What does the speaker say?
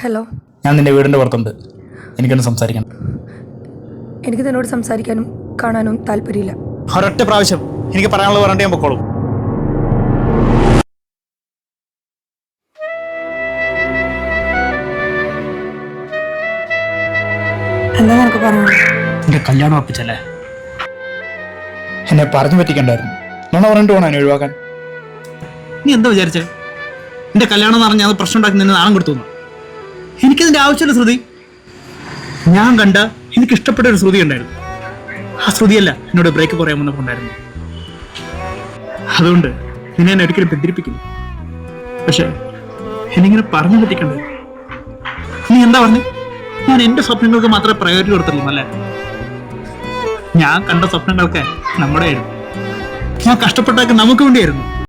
Hello. ഞാൻ നിന്റെ വീടിന്റെ പുറത്തുണ്ട്. എനിക്കൊന്ന് സംസാരിക്കണം. എനിക്ക് നിന്നോട് സംസാരിക്കാനും കാണാനും താല്പര്യമില്ല. ഒരൊറ്റ പ്രാവശ്യം എനിക്ക് പറയാനുള്ളത് പറഞ്ഞിട്ട് ഞാൻ പൊക്കോളൂ. എന്താ നിനക്ക് പറയണം എന്റെ കല്യാണം ഉറപ്പിച്ചല്ലേ? എന്നെ പറഞ്ഞു പറ്റിക്കണ്ടായിരുന്നു. നമ്മൾ പറഞ്ഞിട്ട് വേണം എന്നെ ഒഴിവാക്കാൻ. നീ എന്താ വിചാരിച്ചേ? എന്റെ കല്യാണം എന്ന് പറഞ്ഞാൽ അത് പ്രശ്നം ഉണ്ടാക്കി നിന്നെ നാണം കൊടുത്തു എനിക്കതിന്റെ ആവശ്യമില്ല ശ്രുതി. ഞാൻ കണ്ട എനിക്ക് ഇഷ്ടപ്പെട്ട ഒരു ശ്രുതി ഉണ്ടായിരുന്നു. ആ ശ്രുതിയല്ല എന്നോട് ബ്രേക്ക് കുറയാൻ വന്നപ്പോ ഉണ്ടായിരുന്നു അതുകൊണ്ട് നിന്നെ എന്നെ ഒരിക്കലും പിന്തിരിപ്പിക്കുന്നു പക്ഷെ എന്നിങ്ങനെ പറഞ്ഞു പറ്റിക്കണ്ടേ നീ എന്താ പറഞ്ഞു? ഞാൻ എന്റെ സ്വപ്നങ്ങൾക്ക് മാത്രമേ പ്രയോറിറ്റി കൊടുത്തുള്ളൂ അല്ലേ? ഞാൻ കണ്ട സ്വപ്നങ്ങളൊക്കെ നമ്മുടെ ആയിരുന്നു ഞാൻ കഷ്ടപ്പെട്ടൊക്കെ നമുക്ക് വേണ്ടിയായിരുന്നു.